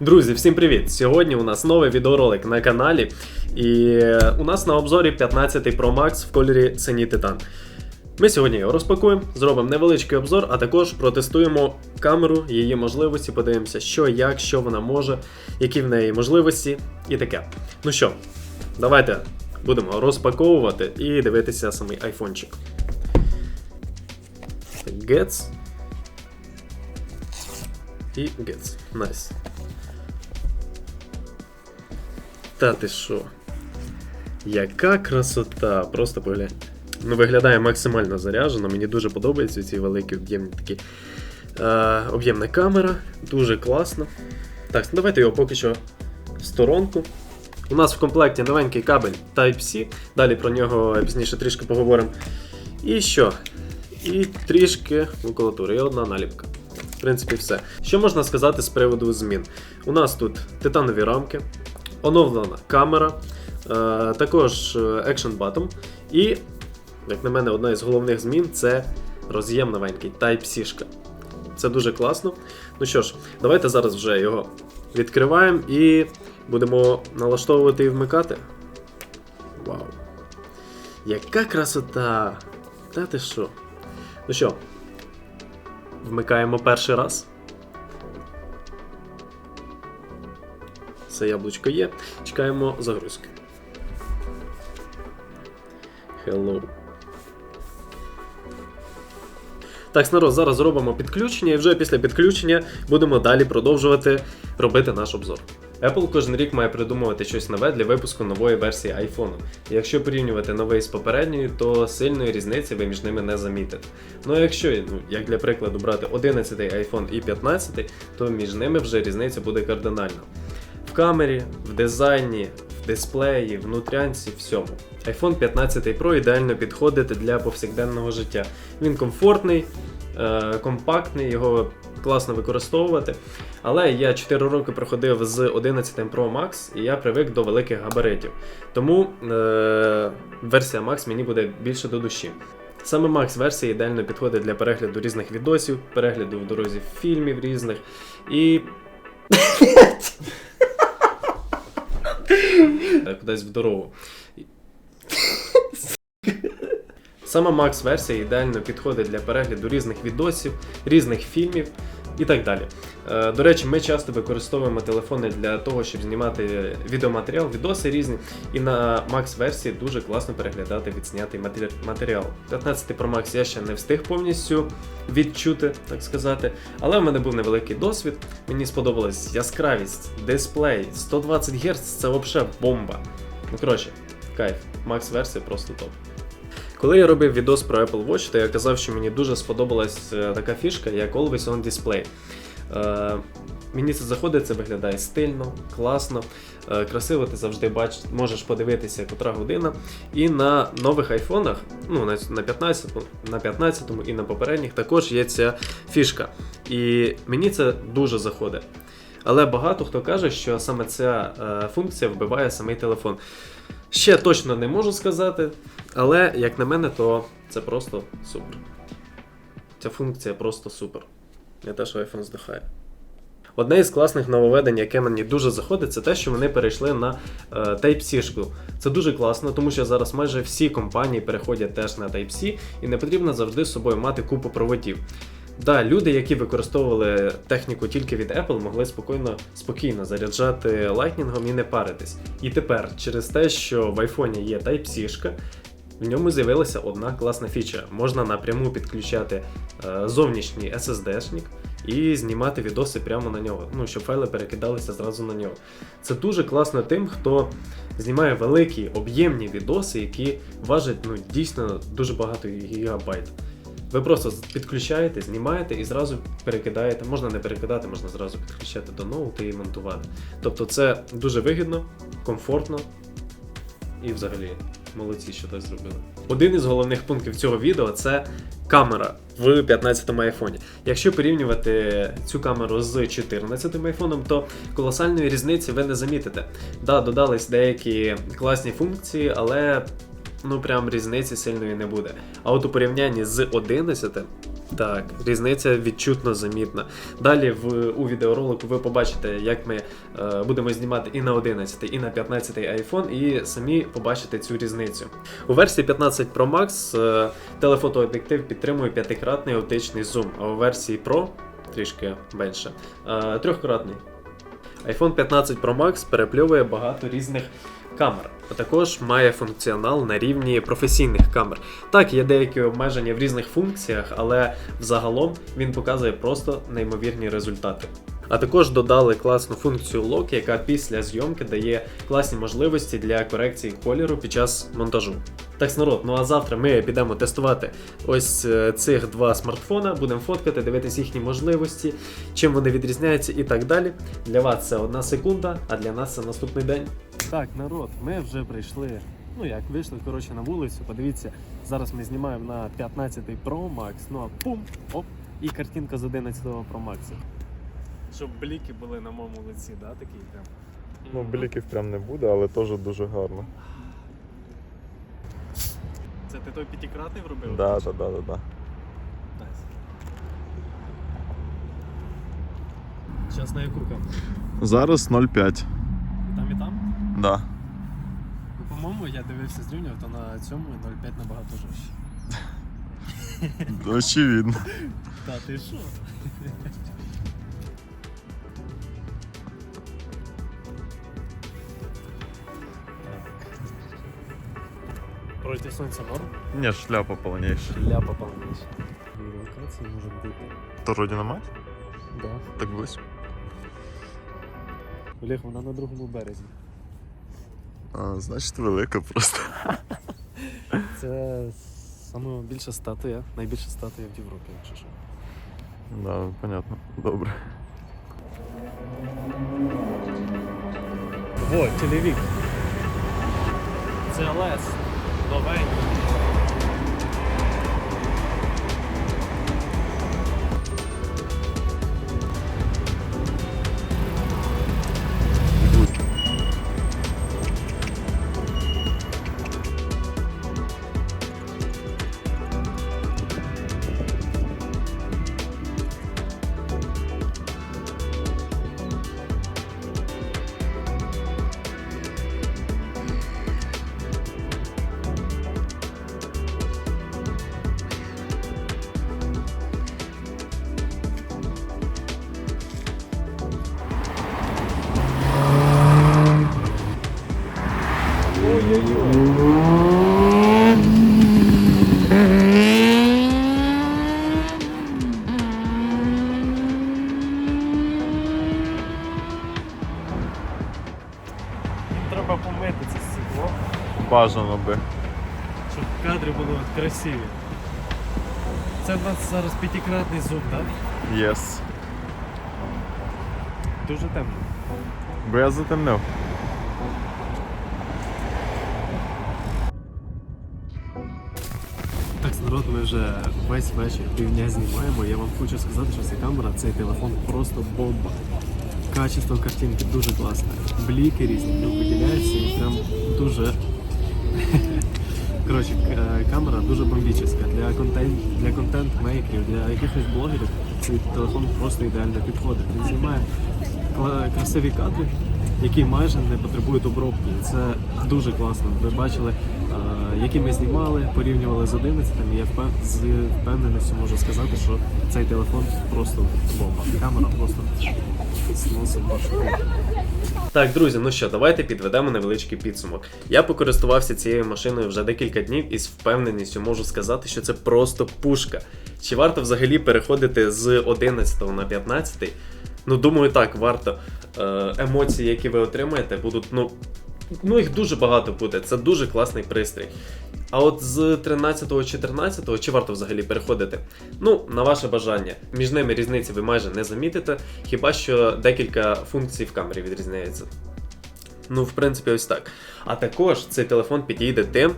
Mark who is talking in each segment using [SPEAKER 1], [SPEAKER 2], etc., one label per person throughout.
[SPEAKER 1] Друзі, всім привіт! Сьогодні у нас новий відеоролик на каналі. І у нас на обзорі 15 Pro Max в кольорі синій титан. Ми сьогодні його розпакуємо, зробимо невеличкий обзор, а також протестуємо камеру, її можливості, подивимося, що, як, що вона може, які в неї можливості і таке. Ну що, давайте будемо розпаковувати і дивитися самий айфончик. Gets. І Gets. Найс. Та ти що? Яка красота! Просто погляньте. Ну, виглядає максимально заряджено. Мені дуже подобаються ці великі об'ємні такі. Е, об'ємна камера, дуже класно. Так, ну давайте його поки що в сторонку. У нас в комплекті новенький кабель Type-C. Далі про нього пізніше трішки поговоримо. І що? І трішки макулатури, і одна наліпка. В принципі, все. Що можна сказати з приводу змін? У нас тут титанові рамки, оновлена камера, е, також е, Action Button. І, як на мене, одна із головних змін це роз'єм новенький Type-C. -шка. Це дуже класно. Ну що ж, давайте зараз вже його відкриваємо і будемо налаштовувати і вмикати. Вау! Яка красота! Та ти що? Ну що, вмикаємо перший раз. Все яблучко є. Чекаємо загрузки. Hello. Так, народ, зараз зробимо підключення і вже після підключення будемо далі продовжувати робити наш обзор. Apple кожен рік має придумувати щось нове для випуску нової версії iPhone. Якщо порівнювати новий з попередньою, то сильної різниці ви між ними не замітите. Ну а якщо, ну, як для прикладу, брати 11 iPhone і 15, то між ними вже різниця буде кардинальна. В камері, в дизайні, в дисплеї, внутрянці, всьому. iPhone 15 Pro ідеально підходить для повсякденного життя. Він комфортний, е, компактний, його класно використовувати. Але я 4 роки проходив з 11 Pro Max і я привик до великих габаритів. Тому е, версія Max мені буде більше до душі. Саме Max версія ідеально підходить для перегляду різних відосів, перегляду в дорозі фільмів різних і. Кудись в дорогу. Сама Макс версія ідеально підходить для перегляду різних відосів, різних фільмів і так далі. Е, До речі, ми часто використовуємо телефони для того, щоб знімати відеоматеріал, відоси різні, і на Max версії дуже класно переглядати відснятий матеріал. 15 Pro Max я ще не встиг повністю відчути, так сказати, але в мене був невеликий досвід. Мені сподобалась яскравість, дисплей, 120 Гц це взагалі бомба. Ну коротше, кайф, Max версія просто топ. Коли я робив відос про Apple Watch, то я казав, що мені дуже сподобалась е, така фішка, як Always On Display. Е, мені це заходить, це виглядає стильно, класно, е, красиво ти завжди бачиш, можеш подивитися, котра година. І на нових айфонах, ну на, на 15 на 15 і на попередніх також є ця фішка. І мені це дуже заходить. Але багато хто каже, що саме ця е, функція вбиває самий телефон. Ще точно не можу сказати, але як на мене, то це просто супер. Ця функція просто супер. Не те, що iPhone здихає. Одне із класних нововведень, яке мені дуже заходить, це те, що вони перейшли на е, Type-C. -шку. Це дуже класно, тому що зараз майже всі компанії переходять теж на Type-C, і не потрібно завжди з собою мати купу проводів. Да, люди, які використовували техніку тільки від Apple, могли спокійно, спокійно заряджати лайтнінгом і не паритись. І тепер, через те, що в iPhone є Type-C, в ньому з'явилася одна класна фіча. Можна напряму підключати е, зовнішній SSD-шник і знімати відоси прямо на нього, ну, щоб файли перекидалися зразу на нього. Це дуже класно тим, хто знімає великі об'ємні відоси, які важать ну, дійсно дуже багато гігабайт. Ви просто підключаєте, знімаєте і зразу перекидаєте. Можна не перекидати, можна зразу підключати до ноута і монтувати. Тобто це дуже вигідно, комфортно і взагалі молодці, що так зробили. Один із головних пунктів цього відео це камера в 15-му айфоні. Якщо порівнювати цю камеру з 14-м айфоном, то колосальної різниці ви не замітите. Да, додались деякі класні функції, але ну прям різниці сильної не буде. А от у порівнянні з 11 Так, різниця відчутно замітна. Далі в, у відеоролику ви побачите, як ми е, будемо знімати і на 11, і на 15 iPhone, і самі побачите цю різницю. У версії 15 Pro Max е, телефотооб'єктив підтримує п'ятикратний оптичний зум, а у версії Pro трішки менше, е, трьохкратний. iPhone 15 Pro Max перепльовує багато різних камер, а також має функціонал на рівні професійних камер. Так, є деякі обмеження в різних функціях, але взагалом він показує просто неймовірні результати. А також додали класну функцію Lock, яка після зйомки дає класні можливості для корекції кольору під час монтажу. Так, народ, ну а завтра ми підемо тестувати ось е, цих два смартфона, будемо фоткати, дивитися їхні можливості, чим вони відрізняються і так далі. Для вас це одна секунда, а для нас це наступний день. Так, народ, ми вже прийшли. Ну як, вийшли коротше на вулицю. Подивіться, зараз ми знімаємо на 15 Pro Max. Ну а пум, оп, і картинка з 11 Pro Max. Щоб бліки були на моєму лиці, да, такий прям.
[SPEAKER 2] Ну, бліків прям не буде, але теж дуже гарно.
[SPEAKER 1] Це ти той п'ятикратний вробив?
[SPEAKER 2] Да, да, да, да, да.
[SPEAKER 1] Зараз на яку камеру?
[SPEAKER 2] Зараз 0,5. Да.
[SPEAKER 1] Ну, по-моєму, я дивився зрівняв, то на цьому 0,5 набагато жорстче.
[SPEAKER 2] Очевидно.
[SPEAKER 1] Та ти що? Проти сонця норм?
[SPEAKER 2] Ні, шляпа повніша.
[SPEAKER 1] Ляпа повніше. Локації може бути.
[SPEAKER 2] То родина мать?
[SPEAKER 1] Да.
[SPEAKER 2] Так близько.
[SPEAKER 1] Олег, вона на другому березі.
[SPEAKER 2] А, значить велика просто.
[SPEAKER 1] Це саме більша статуя, найбільша статуя в Європі, якщо що.
[SPEAKER 2] Да, понятно. Добре.
[SPEAKER 1] О, телевік. Це ЛС. Новенький. Треба помити це стекло,
[SPEAKER 2] Бажано би.
[SPEAKER 1] щоб кадри були красиві. Це в нас зараз п'ятикратний зуб, так?
[SPEAKER 2] Єс.
[SPEAKER 1] Дуже темно.
[SPEAKER 2] Бо я затемнив.
[SPEAKER 1] Так, народ, ми вже весь вечір півдня знімаємо. Я вам хочу сказати, що ця камера, цей телефон просто бомба. Качество картинки дуже класне. Бліки різні, ну, виділяються і прям дуже. Коротше, камера дуже бомбічна. Для контент, для контент-мейкерів, для якихось блогерів цей телефон просто ідеально підходить. Він знімає красиві кадри, які майже не потребують обробки. Це дуже класно. Ви бачили, е, які ми знімали, порівнювали з 11 і я з впевненістю можу сказати, що цей телефон просто бомба. Камера просто сносить башку. Так, друзі, ну що, давайте підведемо невеличкий підсумок. Я покористувався цією машиною вже декілька днів і з впевненістю можу сказати, що це просто пушка. Чи варто взагалі переходити з 11 на 15? Ну, думаю, так, варто. Е, емоції, які ви отримаєте, будуть, ну. Ну, їх дуже багато буде. Це дуже класний пристрій. А от з 13 14 чи варто взагалі переходити? Ну, на ваше бажання. Між ними різниці ви майже не замітите, хіба що декілька функцій в камері відрізняється. Ну, в принципі, ось так. А також цей телефон підійде тим,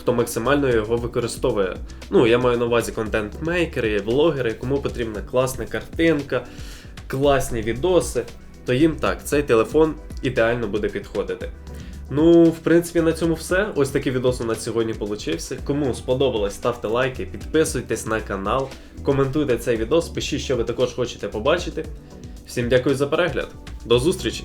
[SPEAKER 1] хто максимально його використовує. Ну, я маю на увазі контент-мейкери, влогери, кому потрібна класна картинка, класні відоси, то їм так, цей телефон ідеально буде підходити. Ну, в принципі, на цьому все. Ось такий відос у нас сьогодні получився. Кому сподобалось, ставте лайки, підписуйтесь на канал, коментуйте цей відос, пишіть, що ви також хочете побачити. Всім дякую за перегляд. До зустрічі!